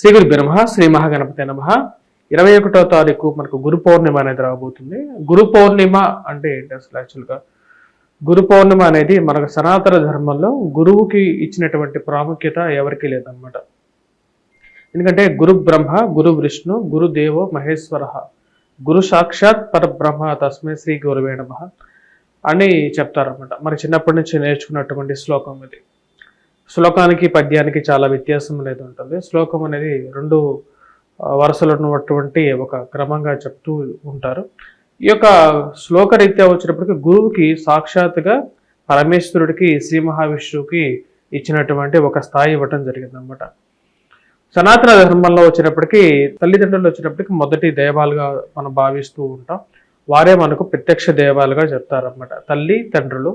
శ్రీ గురు బ్రహ్మ శ్రీ మహాగణపతి నమ. ఇరవై ఒకటో తారీఖు మనకు గురు పౌర్ణిమ అనేది రాబోతుంది. గురు పౌర్ణిమ అంటే ఏంటి అసలు యాక్చువల్గా గురు పౌర్ణిమ అనేది మనకు సనాతన ధర్మంలో గురువుకి ఇచ్చినటువంటి ప్రాముఖ్యత ఎవరికీ లేదన్నమాట. ఎందుకంటే గురు బ్రహ్మ గురు విష్ణు గురు దేవో మహేశ్వర గురు సాక్షాత్ పరబ్రహ్మ తస్మై శ్రీ గురువే నమ అని చెప్తారన్నమాట. మరి చిన్నప్పటి నుంచి నేర్చుకున్నటువంటి శ్లోకం ఇది. శ్లోకానికి పద్యానికి చాలా వ్యత్యాసం అనేది ఉంటుంది శ్లోకం అనేది రెండు వరుసలు ఉన్నటువంటి ఒక క్రమంగా చెప్తూ ఉంటారు. ఈ యొక్క శ్లోక రీత్యా వచ్చినప్పటికీ గురువుకి సాక్షాత్తుగా పరమేశ్వరుడికి శ్రీ మహావిష్ణువుకి ఇచ్చినటువంటి ఒక స్థాయి ఇవ్వటం జరిగిందనమాట సనాతన ధర్మంలో వచ్చినప్పటికీ తల్లిదండ్రులు వచ్చినప్పటికీ మొదటి దేవాలుగా మనం భావిస్తూ ఉంటాం. వారే మనకు ప్రత్యక్ష దేవాలుగా చెప్తారన్నమాట. తల్లి తండ్రులు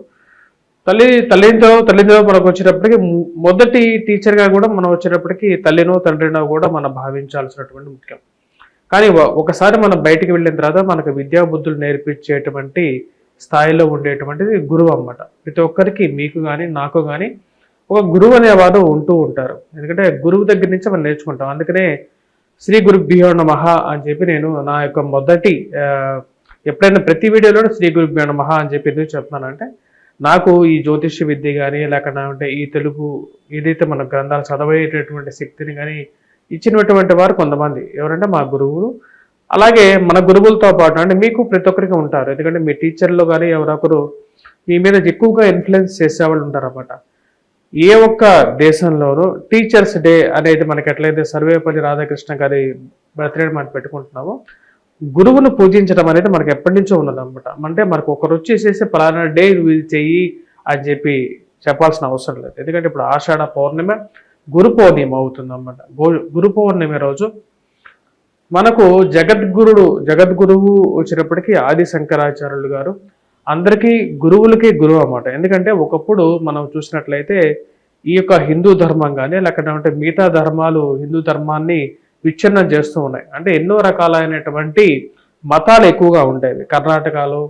తల్లి తల్లితో తల్లితో మనకు వచ్చినప్పటికీ మొదటి టీచర్గా కూడా మనం వచ్చినప్పటికీ తల్లినో తండ్రినో కూడా మనం భావించాల్సినటువంటి ముఖ్యం. కానీ ఒకసారి మనం బయటికి వెళ్ళిన తర్వాత మనకు విద్యా బుద్ధులు నేర్పించేటువంటి స్థాయిలో ఉండేటువంటిది గురువు అన్నమాట. ప్రతి ఒక్కరికి మీకు కానీ నాకు కానీ ఒక గురువు అనేవాడు ఉంటూ ఉంటారు. ఎందుకంటే గురువు దగ్గర నుంచి మనం నేర్చుకుంటాం. అందుకనే శ్రీ గురుభ్యో నమః అని చెప్పి నేను నా యొక్క మొదటి ఎప్పుడైనా ప్రతి వీడియోలో శ్రీ గురుభ్యో నమః అని చెప్పి ఎందుకు చెప్తున్నానంటే నాకు ఈ జ్యోతిష్య విద్య కానీ లేకపోతే ఈ తెలుగు ఏదైతే మన గ్రంథాలు చదవేటటువంటి శక్తిని కానీ ఇచ్చినటువంటి వారు కొంతమంది. ఎవరంటే మా గురువులు. అలాగే మన గురువులతో పాటు అంటే మీకు ప్రతి ఒక్కరికి ఉంటారు. ఎందుకంటే మీ టీచర్లు కానీ ఎవరొకరు మీ మీద ఎక్కువగా ఇన్ఫ్లుయెన్స్ చేసేవాళ్ళు ఉంటారన్నమాట. ఏ ఒక్క దేశంలోనూ టీచర్స్ డే అనేది మనకి ఎట్లయితే సర్వేపల్లి రాధాకృష్ణ గారి బర్త్డే మనం పెట్టుకుంటున్నామో గురువును పూజించడం అనేది మనకు ఎప్పటి నుంచో ఉన్నదన్నమాట. అంటే మనకు ఒకరు వచ్చేసేసి పలానా డే నువ్వు ఇది చెయ్యి అని చెప్పి చెప్పాల్సిన అవసరం లేదు. ఎందుకంటే ఇప్పుడు ఆషాఢ పౌర్ణిమ గురు పౌర్ణిమ అవుతుంది అనమాట గురు పౌర్ణిమ రోజు మనకు జగద్గురుడు జగద్గురువు వచ్చినప్పటికీ ఆది శంకరాచార్యులు గారు అందరికీ గురువులకి గురువు అన్నమాట. ఎందుకంటే ఒకప్పుడు మనం చూసినట్లయితే ఈ యొక్క హిందూ ధర్మం కానీ లేకపోతే మిగతా ధర్మాలు హిందూ ధర్మాన్ని విచ్ఛిన్నం చేస్తూ ఉన్నాయి. అంటే ఎన్నో రకాలైనటువంటి మతాలు ఎక్కువగా ఉండేవి. కర్ణాటకలో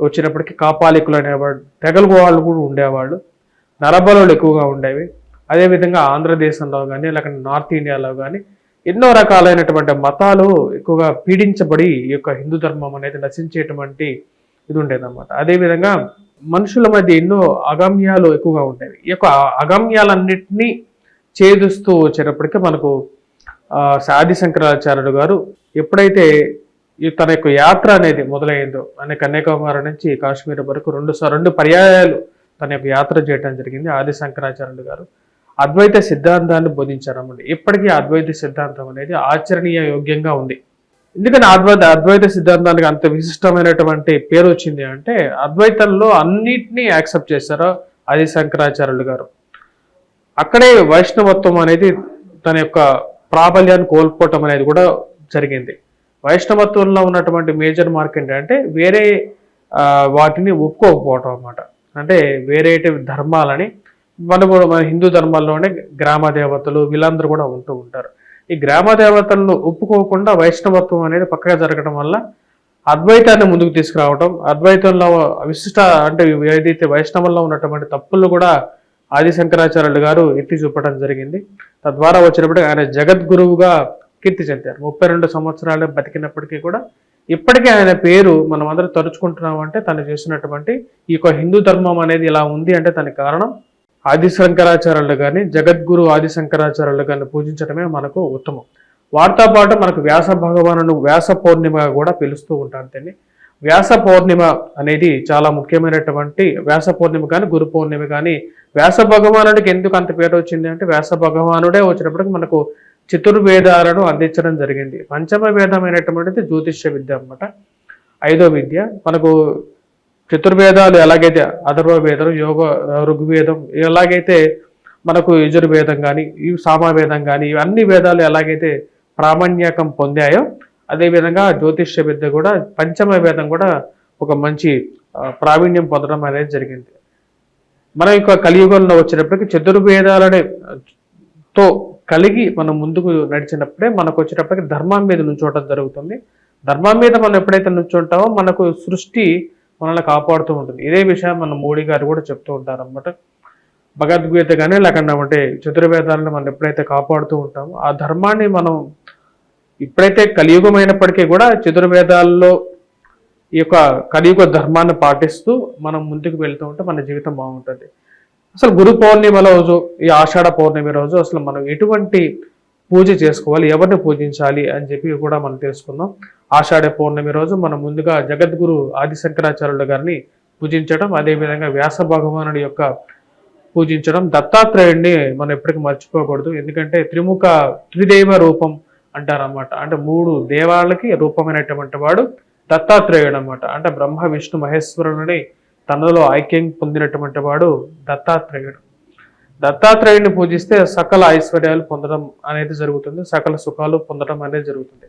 వచ్చినప్పటికీ కాపాలికులు అనేవాడు తెగలు వాళ్ళు కూడా ఉండేవాళ్ళు. నరబలులు ఎక్కువగా ఉండేవి. అదేవిధంగా ఆంధ్రదేశంలో కానీ లేకపోతే నార్త్ ఇండియాలో కానీ ఎన్నో రకాలైనటువంటి మతాలు ఎక్కువగా పీడించబడి ఈ యొక్క హిందూ ధర్మం అనేది నశించేటువంటి ఇది ఉండేదన్నమాట. అదేవిధంగా మనుషుల మధ్య ఎన్నో అగమ్యాలు ఎక్కువగా ఉండేవి. ఈ యొక్క అగమ్యాలన్నింటినీ ఛేదిస్తూ వచ్చేటప్పటికి మనకు ఆది శంకరాచార్యుడు గారు ఎప్పుడైతే ఈ తన యొక్క యాత్ర అనేది మొదలైందో అనే కన్యాకుమారి నుంచి కాశ్మీర్ వరకు రెండు స- రెండు పర్యాయాలు తన యొక్క యాత్ర చేయడం జరిగింది ఆది శంకరాచార్యుడు గారు. అద్వైత సిద్ధాంతాన్ని బోధించారన్నమాట. ఇప్పటికీ అద్వైత సిద్ధాంతం అనేది ఆచరణీయ యోగ్యంగా ఉంది. ఎందుకని అద్వైత అద్వైత సిద్ధాంతానికి అంత విశిష్టమైనటువంటి పేరు వచ్చింది అంటే అద్వైతంలో అన్నిటినీ యాక్సెప్ట్ చేశారు ఆది శంకరాచార్యులు గారు. అక్కడే వైష్ణవత్వం అనేది తన యొక్క ప్రాబల్యాన్ని కోల్పోవటం అనేది కూడా జరిగింది. వైష్ణవత్వంలో ఉన్నటువంటి మేజర్ మార్క్ ఏంటంటే వేరే వాటిని ఒప్పుకోకపోవటం అన్నమాట. అంటే వేరే ధర్మాలని మన మన హిందూ ధర్మాల్లోనే గ్రామ దేవతలు వీళ్ళందరూ కూడా ఉంటూ ఉంటారు. ఈ గ్రామ దేవతలను ఒప్పుకోకుండా వైష్ణవత్వం అనేది పక్కగా జరగడం వల్ల అద్వైతాన్ని ముందుకు తీసుకురావడం అద్వైతంలో విశిష్ట అంటే ఏదైతే వైష్ణవంలో ఉన్నటువంటి తప్పులు కూడా ఆది శంకరాచార్యులు గారు ఎత్తి చూపడం జరిగింది. తద్వారా వచ్చినప్పుడు ఆయన జగద్గురువుగా కీర్తి చెందారు. ముప్పై రెండు సంవత్సరాలు బతికినప్పటికీ కూడా ఇప్పటికీ ఆయన పేరు మనం అందరం తరుచుకుంటున్నాం అంటే తను చేసినటువంటి ఈ యొక్క హిందూ ధర్మం అనేది ఇలా ఉంది అంటే దానికి కారణం ఆది శంకరాచార్యులు కానీ జగద్గురు ఆది శంకరాచార్యులు కానీ పూజించడమే మనకు ఉత్తమం. వాటితో పాటు మనకు వ్యాస భగవానుడు వ్యాస పౌర్ణిమగా కూడా పిలుస్తూ ఉంటాను దీన్ని. వ్యాస పౌర్ణిమ అనేది చాలా ముఖ్యమైనటువంటి వ్యాస పౌర్ణిమ కానీ గురు పౌర్ణిమ కానీ. వ్యాస భగవానుడికి ఎందుకు అంత పేరు వచ్చింది అంటే వ్యాస భగవానుడే వచ్చినప్పటికి మనకు చతుర్వేదాలను అందించడం జరిగింది. పంచమ వేదమైనటువంటిది జ్యోతిష్య విద్య అనమాట ఐదో విద్య. మనకు చతుర్వేదాలు ఎలాగైతే అధర్వవేదం యోగ ఋగ్వేదం ఎలాగైతే మనకు యజుర్వేదం కానీ ఈ సామవేదం కానీ ఇవన్నీ వేదాలు ఎలాగైతే ప్రామాణ్యకం పొందాయో అదేవిధంగా జ్యోతిష్య విద్య కూడా పంచమ వేదం కూడా ఒక మంచి ప్రావీణ్యం పొందడం అనేది జరిగింది. మన యొక్క కలియుగంలో వచ్చినప్పటికీ చతుర్వేదాలనే తో కలిగి మనం ముందుకు నడిచినప్పుడే మనకు వచ్చేటప్పటికి ధర్మం మీద నుంచోవటం జరుగుతుంది. ధర్మం మీద మనం ఎప్పుడైతే నుంచుంటామో మనకు సృష్టి మనల్ని కాపాడుతూ ఉంటుంది. ఇదే విషయం మన మోడీ గారు కూడా చెప్తూ ఉంటారు అనమాట భగవద్గీత కానీ లేకుండా అంటే చతుర్వేదాలను మనం ఎప్పుడైతే కాపాడుతూ ఉంటామో ఆ ధర్మాన్ని మనం ఇప్పుడైతే కలియుగమైనప్పటికీ కూడా చతుర్వేదాల్లో ఈ యొక్క కలియుగ ధర్మాన్ని పాటిస్తూ మనం ముందుకు వెళ్తూ ఉంటే మన జీవితం బాగుంటుంది. అసలు గురు పౌర్ణిమ రోజు ఈ ఆషాఢ పౌర్ణమి రోజు అసలు మనం ఎటువంటి పూజ చేసుకోవాలి ఎవరిని పూజించాలి అని చెప్పి కూడా మనం తెలుసుకుందాం. ఆషాఢ పౌర్ణమి రోజు మనం ముందుగా జగద్గురు ఆదిశంకరాచార్యుల గారిని పూజించడం అదేవిధంగా వ్యాస భగవానుడి యొక్క పూజించడం దత్తాత్రేయుడిని మనం ఎప్పటికీ మర్చిపోకూడదు. ఎందుకంటే త్రిముఖ త్రిదేవ రూపం అంటారన్నమాట. అంటే మూడు దేవాలకి రూపమైనటువంటి వాడు దత్తాత్రేయుడు అనమాట అంటే బ్రహ్మ విష్ణు మహేశ్వరుని తనలో ఐక్యం పొందినటువంటి వాడు దత్తాత్రేయుడు. దత్తాత్రేయుడిని పూజిస్తే సకల ఐశ్వర్యాలు పొందడం అనేది జరుగుతుంది సకల సుఖాలు పొందడం అనేది జరుగుతుంది.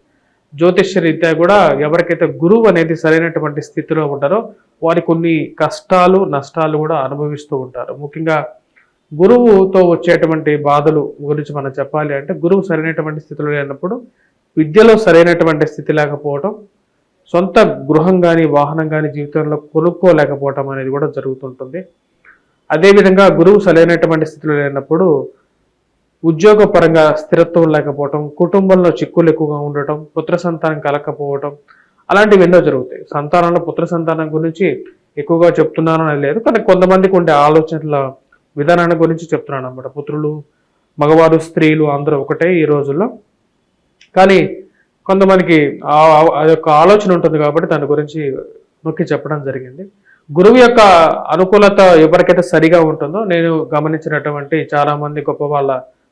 జ్యోతిష్య రీత్యా కూడా ఎవరికైతే గురువు అనేది సరైనటువంటి స్థితిలో ఉంటారో వారి కొన్ని కష్టాలు నష్టాలు కూడా అనుభవిస్తూ ఉంటారు. ముఖ్యంగా గురువుతో వచ్చేటువంటి బాధలు గురించి మనం చెప్పాలి అంటే గురువు సరైనటువంటి స్థితిలో లేనప్పుడు విద్యలో సరైనటువంటి స్థితి లేకపోవటం సొంత గృహం కానీ వాహనం కానీ జీవితంలో కొనుక్కోలేకపోవటం అనేది కూడా జరుగుతుంటుంది. అదేవిధంగా గురువు సరైనటువంటి స్థితిలో లేనప్పుడు ఉద్యోగపరంగా స్థిరత్వం లేకపోవటం కుటుంబంలో చిక్కులు ఎక్కువగా ఉండటం పుత్ర సంతానం కలకపోవటం అలాంటివి ఎన్నో జరుగుతాయి. సంతానంలో పుత్ర సంతానం గురించి ఎక్కువగా చెప్తున్నాను అని లేదు. కానీ కొంతమందికి ఉండే ఆలోచనల విధానాన్ని గురించి చెప్తున్నాను అనమాట పుత్రులు మగవారు స్త్రీలు అందరూ ఒకటే ఈ రోజుల్లో. కానీ కొంతమందికి ఆ యొక్క ఆలోచన ఉంటుంది కాబట్టి దాని గురించి నొక్కి చెప్పడం జరిగింది. గురువు యొక్క అనుకూలత ఎవరికైతే సరిగా ఉంటుందో నేను గమనించినటువంటి చాలామంది గొప్ప వాళ్ళ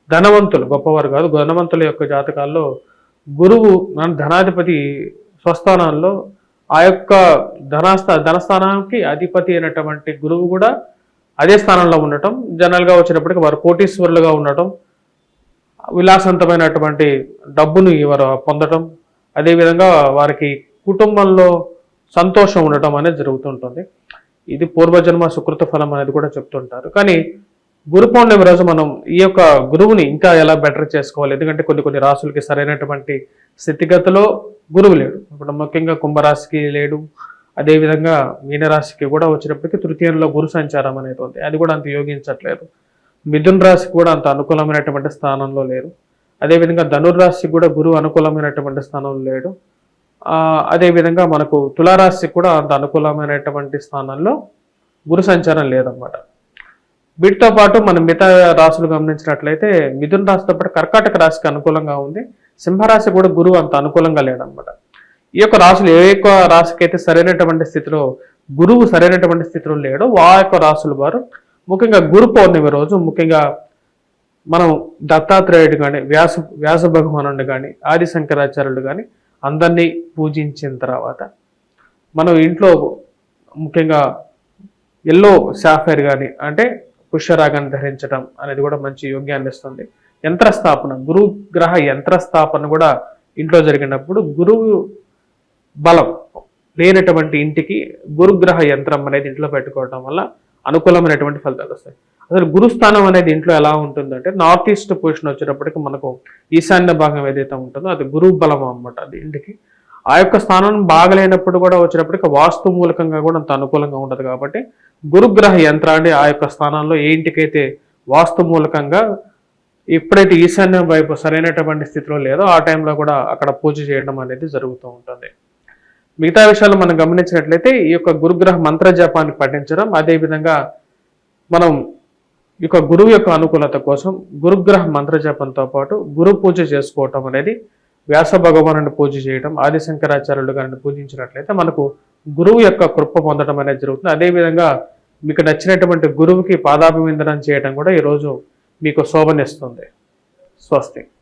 ధనవంతులు గొప్పవారు కాదు ధనవంతుల యొక్క జాతకాల్లో గురువు ధనాధిపతి స్వస్థానాల్లో ఆ యొక్క ధనస్థా ధనస్థానానికి అధిపతి అయినటువంటి గురువు కూడా అదే స్థానంలో ఉండటం జనరల్గా వచ్చినప్పటికీ వారు కోటీశ్వరులుగా ఉండటం విలాసవంతమైనటువంటి డబ్బును వారు పొందటం అదేవిధంగా వారికి కుటుంబంలో సంతోషం ఉండటం అనేది జరుగుతుంటుంది. ఇది పూర్వజన్మ సుకృత ఫలం అనేది కూడా చెప్తుంటారు. కానీ గురు పౌర్ణమి రోజు మనం ఈ యొక్క గురువుని ఇంకా ఎలా బెటర్ చేసుకోవాలి? ఎందుకంటే కొన్ని కొన్ని రాసులకి సరైనటువంటి స్థితిగతిలో గురువు లేడు. ఇప్పుడు ముఖ్యంగా కుంభరాశికి లేడు. అదేవిధంగా మీనరాశికి కూడా వచ్చినప్పటికీ తృతీయంలో గురు సంచారం అనేది ఉంది. అది కూడా అంత యోగించట్లేదు. మిథున్ రాశికి కూడా అంత అనుకూలమైనటువంటి స్థానంలో లేరు. అదేవిధంగా ధనుర్రాశికి కూడా గురువు అనుకూలమైనటువంటి స్థానంలో లేడు. అదేవిధంగా మనకు తులారాశికి కూడా అంత అనుకూలమైనటువంటి స్థానంలో గురు సంచారం లేదన్నమాట. వీటితో పాటు మనం మిగతా రాశులు గమనించినట్లయితే మిథున రాశితో పాటు కర్కాటక రాశికి అనుకూలంగా ఉంది. సింహరాశి కూడా గురువు అంత అనుకూలంగా లేడనమాట ఈ యొక్క రాశులు ఏ యొక్క రాశికి అయితే సరైనటువంటి స్థితిలో గురువు సరైనటువంటి స్థితిలో లేడో ఆ యొక్క రాశుల వారు ముఖ్యంగా గురు పౌర్ణమి రోజు ముఖ్యంగా మనం దత్తాత్రేయుడు కానీ వ్యాస వ్యాస భగవానుడు కానీ ఆది శంకరాచార్యుడు కానీ అందరినీ పూజించిన తర్వాత మనం ఇంట్లో ముఖ్యంగా ఎల్లో సాఫైర్ కానీ అంటే పుష్యరాగాన్ని ధరించడం అనేది కూడా మంచి యోగ్యాన్ని ఇస్తుంది. యంత్రస్థాపన గురు గ్రహ యంత్రస్థాపన కూడా ఇంట్లో జరిగినప్పుడు గురువు బలం లేనటువంటి ఇంటికి గురుగ్రహ యంత్రం అనేది ఇంట్లో పెట్టుకోవడం వల్ల అనుకూలమైనటువంటి ఫలితాలు వస్తాయి. అసలు గురుస్థానం అనేది ఇంట్లో ఎలా ఉంటుందంటే నార్త్ ఈస్ట్ పొజిషన్ వచ్చేటప్పటికి మనకు ఈశాన్య భాగం ఏదైతే ఉంటుందో అది గురువు బలం అనమాట అది ఇంటికి. ఆ యొక్క స్థానం బాగలేనప్పుడు కూడా వచ్చినప్పటికి వాస్తు మూలకంగా కూడా అంత అనుకూలంగా ఉండదు కాబట్టి గురుగ్రహ యంత్రాన్ని ఆ యొక్క స్థానంలో ఏ ఇంటికైతే వాస్తు మూలకంగా ఎప్పుడైతే ఈశాన్యం వైపు సరైనటువంటి స్థితిలో లేదో ఆ టైంలో కూడా అక్కడ పూజ చేయడం అనేది జరుగుతూ ఉంటుంది. మిగతా విషయాలు మనం గమనించినట్లయితే ఈ యొక్క గురుగ్రహ మంత్ర జపాన్ని పఠించడం అదేవిధంగా మనం ఈ యొక్క గురువు యొక్క అనుకూలత కోసం గురుగ్రహ మంత్ర జపంతో పాటు గురు పూజ చేసుకోవటం అనేది వ్యాస భగవానుని పూజ చేయటం ఆదిశంకరాచార్యులు గారిని పూజించినట్లయితే మనకు గురువు యొక్క కృప పొందడం అనేది జరుగుతుంది. అదేవిధంగా మీకు నచ్చినటువంటి గురువుకి పాదాభివందనం చేయడం కూడా ఈరోజు మీకు శోభనిస్తుంది. స్వస్తి.